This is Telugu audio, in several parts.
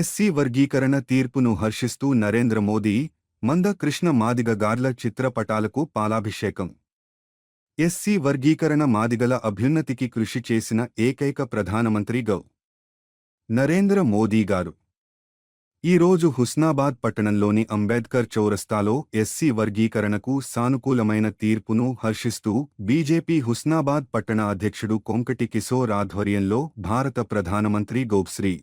ఎస్సీ వర్గీకరణ తీర్పును హర్షిస్తూ నరేంద్ర మోదీ మంద కృష్ణ మాదిగ గార్ల చిత్రపటాలకు పాలాభిషేకం. ఎస్సీ వర్గీకరణ మాదిగల అభ్యున్నతికి కృషి చేసిన ఏకైక ప్రధానమంత్రి గౌ. నరేంద్ర మోదీ గారు. ఈరోజు హుస్నాబాద్ పట్టణంలోని అంబేద్కర్ చౌరస్తాలో ఎస్సీ వర్గీకరణకు సానుకూలమైన తీర్పును హర్షిస్తూ బీజేపీ హుస్నాబాద్ పట్టణ అధ్యక్షుడు కొంకటి కిశోర్ ఆధ్వర్యంలో భారత ప్రధానమంత్రి గౌప్శ్రీ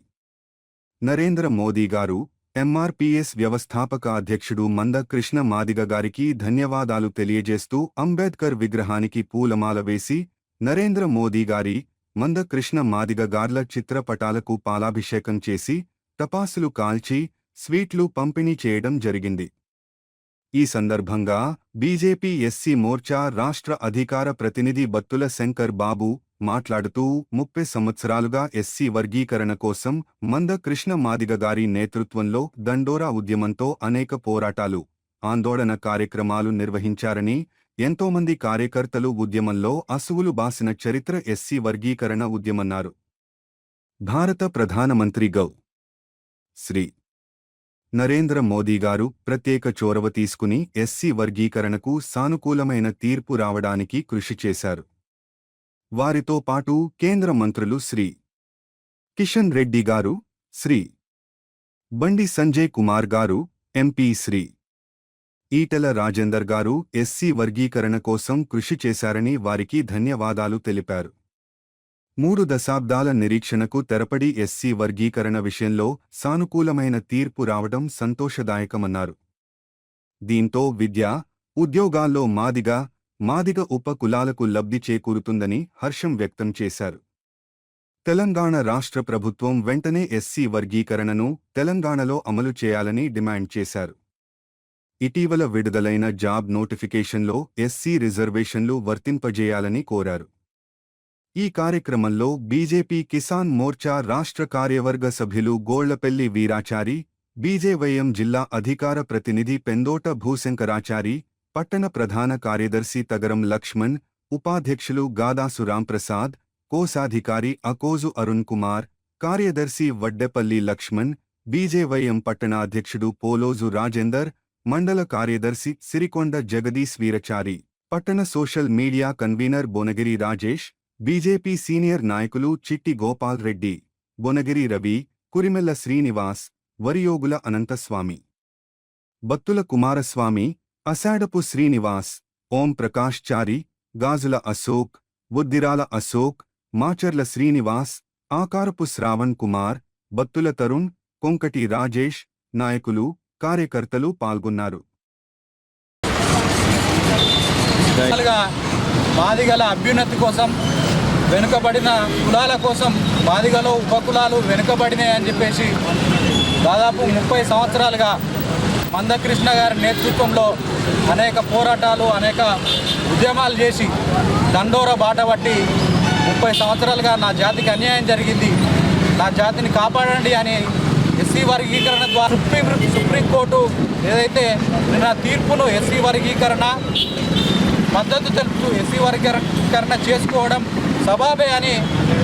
నరేంద్ర మోదీ గారు ఎంఆర్పీఎస్ వ్యవస్థాపక అధ్యక్షుడు మంద కృష్ణ మాదిగ గారికి ధన్యవాదాలు తెలియజేస్తూ అంబేద్కర్ విగ్రహానికి పూలమాల వేసి నరేంద్ర మోదీ గారి మంద కృష్ణ మాదిగ గార్ల చిత్రపటాలకు పాలాభిషేకం చేసి టపాసులు కాల్చి స్వీట్లు పంపిణీ చేయడం జరిగింది. ఈ సందర్భంగా బీజేపీ ఎస్సీ మోర్చా రాష్ట్ర అధికార ప్రతినిధి బత్తుల శంకర్ బాబు మాట్లాడుతూ ముప్పై సంవత్సరాలుగా ఎస్సీ వర్గీకరణ కోసం మంద కృష్ణ మాదిగ గారి నేతృత్వంలో దండోరా ఉద్యమంతో అనేక పోరాటాలు ఆందోళన కార్యక్రమాలు నిర్వహించారని ఎంతోమంది కార్యకర్తలు ఉద్యమంలో అసువులు బాసిన చరిత్ర ఎస్సీ వర్గీకరణ ఉద్యమన్నారు. భారత ప్రధానమంత్రి గౌ. శ్రీ నరేంద్ర మోదీ గారు ప్రత్యేక చొరవ తీసుకుని ఎస్సీ వర్గీకరణకు సానుకూలమైన తీర్పు రావడానికి కృషి చేశారు. వారితో పాటు కేంద్ర మంత్రులు శ్రీ కిషన్ రెడ్డి గారు శ్రీ బండి సంజయ్ కుమార్ గారు ఎంపీ శ్రీ ఈటెల రాజేందర్ గారు ఎస్సీ వర్గీకరణ కోసం కృషి చేశారని వారికి ధన్యవాదాలు తెలిపారు. మూడు దశాబ్దాల నిరీక్షణకు తెరపడి ఎస్సీ వర్గీకరణ విషయంలో సానుకూలమైన తీర్పు రావడం సంతోషదాయకమన్నారు. దీంతో విద్య ఉద్యోగాల్లో మాదిగ మాదిగ ఉప కులాలకు లబ్ధి చేకూరుతుందని హర్షం వ్యక్తం చేశారు. తెలంగాణ రాష్ట్ర ప్రభుత్వం వెంటనే ఎస్సీ వర్గీకరణను తెలంగాణలో అమలు చేయాలని డిమాండ్ చేశారు. ఇటీవల విడుదలైన జాబ్ నోటిఫికేషన్లో ఎస్సీ రిజర్వేషన్లు వర్తింపజేయాలని కోరారు. ఈ కార్యక్రమంలో బీజేపీ కిసాన్ మోర్చా రాష్ట్ర కార్యవర్గ సభ్యులు గోళ్ళపల్లి వీరాచారి బీజేవైఎం జిల్లా అధికార ప్రతినిధి పెందోట భూశంకరాచారి పట్టణ ప్రధాన కార్యదర్శి తగరం లక్ష్మణ్ ఉపాధ్యక్షులు గాదాసు రాంప్రసాద్ కోశాధికారి అకోజు అరుణ్ కుమార్ కార్యదర్శి వడ్డెపల్లి లక్ష్మణ్ బీజేవైఎం పట్టణ అధ్యక్షుడు పోలోజు రాజేందర్ మండల కార్యదర్శి సిరికొండ జగదీశ్ వీరచారి పట్టణ social media convener Bonagiri Rajesh BJP senior నాయకులు చిట్టి గోపాల్ రెడ్డి బొనగిరి రవి కురిమెల్ల శ్రీనివాస్ వరియోగుల అనంతస్వామి. బత్తుల కుమారస్వామి అసాడపు శ్రీనివాస్ ఓం ప్రకాష్ చారి గాజుల అశోక్ బుద్దిరాల అశోక్ మాచర్ల శ్రీనివాస్ ఆకారపు శ్రావణ్ కుమార్ బత్తుల తరుణ్ కొంకటి రాజేష్ నాయకులు కార్యకర్తలు పాల్గొన్నారు. మాదిగల అభ్యున్నతి కోసం వెనుకబడిన కులాల కోసం మాదిగలో ఉపకులాలు వెనుకబడినాయి అని చెప్పేసి దాదాపు ముప్పై సంవత్సరాలుగా మందకృష్ణ గారి నేతృత్వంలో అనేక పోరాటాలు అనేక ఉద్యమాలు చేసి దండోర బాట పట్టి ముప్పై సంవత్సరాలుగా నా జాతికి అన్యాయం జరిగింది. నా జాతిని కాపాడండి అని ఎస్సీ వర్గీకరణ ద్వారా సుప్రీం సుప్రీంకోర్టు ఏదైతే నిన్న తీర్పును ఎస్సీ వర్గీకరణ మద్దతు తెలుపుతూ ఎస్సీ వర్గీకరణ చేసుకోవడం సబాబే అని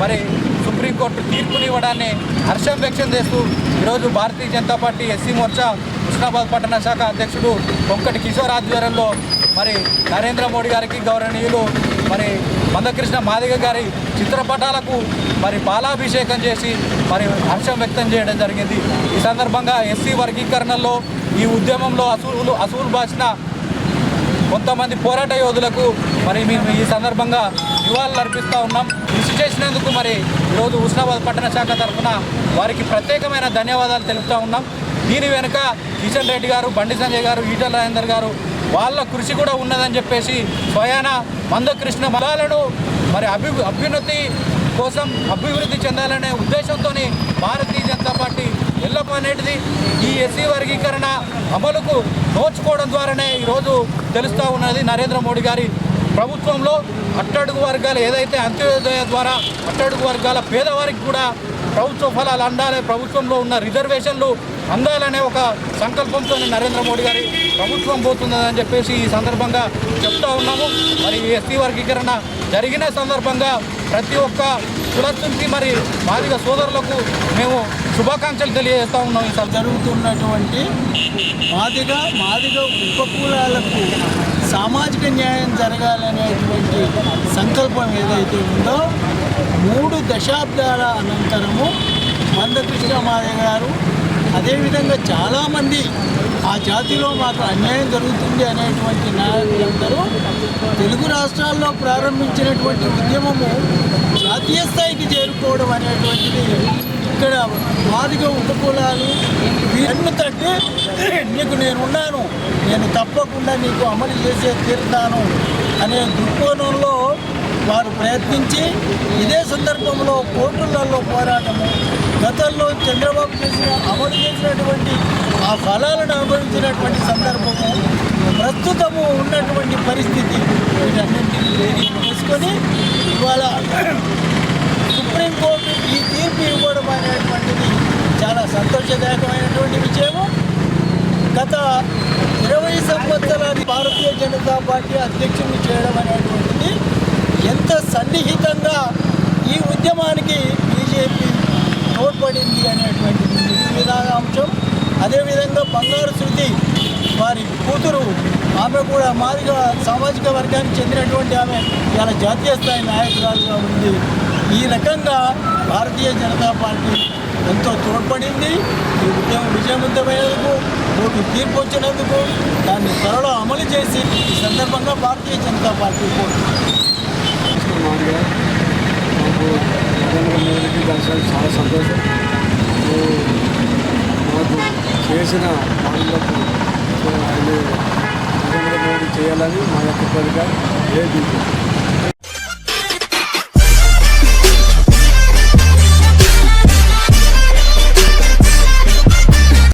మరి సుప్రీంకోర్టు తీర్పునివ్వడాన్ని హర్షం వ్యక్తం చేస్తూ ఈరోజు భారతీయ జనతా పార్టీ ఎస్సీ మోర్చా హుస్నాబాద్ పట్టణ శాఖ అధ్యక్షుడు కొంకటి కిషోర్ ఆధ్వర్యంలో మరి నరేంద్ర మోడీ గారికి గౌరవనీయులు మరి మందకృష్ణ మాదిగ గారి చిత్రపటాలకు మరి బాలాభిషేకం చేసి మరి హర్షం వ్యక్తం చేయడం జరిగింది. ఈ సందర్భంగా ఎస్సీ వర్గీకరణలో ఈ ఉద్యమంలో అసూలు అసూలు బాసిన కొంతమంది పోరాట యోధులకు మరి మేము ఈ సందర్భంగా నివాళులు అర్పిస్తూ ఉన్నాం. కృషి చేసినందుకు మరి ఈరోజు హుస్నాబాద్ పట్టణ శాఖ తరఫున వారికి ప్రత్యేకమైన ధన్యవాదాలు తెలుపుతూ ఉన్నాం. దీని వెనుక కిషన్ రెడ్డి గారు బండి సంజయ్ గారు ఈటల రాజేందర్ గారు వాళ్ళ కృషి కూడా ఉన్నదని చెప్పేసి స్వయాన మందకృష్ణ మలాలను మరి అభి అభ్యున్నతి కోసం అభివృద్ధి చెందాలనే ఉద్దేశంతో భారతీయ జనతా పార్టీ ఎల్లప్ప అనేటిది ఈ ఎస్సీ వర్గీకరణ అమలుకు నోచుకోవడం ద్వారానే ఈరోజు తెలుస్తూ ఉన్నది. నరేంద్ర మోడీ గారి ప్రభుత్వంలో అట్టడుగు వర్గాలు ఏదైతే అంత్యోదయ ద్వారా అట్టడుగు వర్గాల పేదవారికి కూడా ప్రభుత్వ ఫలాలు అందాలి ప్రభుత్వంలో ఉన్న రిజర్వేషన్లు అందాలనే ఒక సంకల్పంతో నరేంద్ర మోడీ గారి ప్రభుత్వం పోతుందని చెప్పేసి ఈ సందర్భంగా చెప్తా ఉన్నాము. మరి ఎస్సీ వర్గీకరణ జరిగిన సందర్భంగా ప్రతి ఒక్క కులస్తునికి మరి మాదిగ సోదరులకు మేము శుభాకాంక్షలు తెలియజేస్తా ఉన్నాం. ఈ జరుగుతున్నటువంటి మాదిగ మాదిగ ఉపకులాలకు సామాజిక న్యాయం జరగాలనేటువంటి సంకల్పం ఏదైతే ఉందో మూడు దశాబ్దాల అనంతరము మందకృష్ణ మాదిగ గారు అదేవిధంగా చాలామంది ఆ జాతిలో మాకు అన్యాయం జరుగుతుంది అనేటువంటి నాయకులందరూ తెలుగు రాష్ట్రాల్లో ప్రారంభించినటువంటి ఉద్యమము జాతీయ స్థాయికి చేరుకోవడం అనేటువంటిది ఇక్కడ మాదిగ ఉపకులాలు వీరిని తట్టి నీకు నేను ఉన్నాను. నేను తప్పకుండా నీకు అమలు చేసే తీరుతాను అనే దృక్కోణంలో వారు ప్రయత్నించి ఇదే సందర్భంలో కోర్టులలో పోరాటము గతంలో చంద్రబాబు చేసిన అమలు చేసినటువంటి ఆ ఫలాలను అనుభవించినటువంటి సందర్భము ప్రస్తుతము ఉన్నటువంటి పరిస్థితి వీటన్నింటినీ తీసుకొని చేసుకొని ఇవాళ సుప్రీంకోర్టు ఈ తీర్పు ఇవ్వడం అనేటువంటిది చాలా సంతోషదాయకమైనటువంటి విషయము గత ఇరవై సంవత్సరాలు భారతీయ జనతా పార్టీ అధ్యక్షుడిని చేయడం అనేటువంటిది ఎంత సన్నిహితంగా ఈ ఉద్యమానికి బీజేపీ తోడ్పడింది అనేటువంటిది విధాన అంశం. అదేవిధంగా బంగారు శృతి వారి కూతురు ఆమె కూడా మాదిగా సామాజిక వర్గానికి చెందినటువంటి ఆమె చాలా జాతీయ స్థాయి నాయకురాలుగా ఉంది. ఈ రకంగా భారతీయ జనతా పార్టీ ఎంతో తోడ్పడింది ఈ ఉద్యమం విజయవంతమైనందుకు కోర్టు తీర్పు వచ్చినందుకు దాన్ని త్వరలో అమలు చేసి ఈ సందర్భంగా భారతీయ జనతా పార్టీ కోరుతుంది. చాలా సంతోషం మాకు చేసిన పనులకు ఆయన నరేంద్ర మోడీ చేయాలని మా యొక్క కోరిక ఏది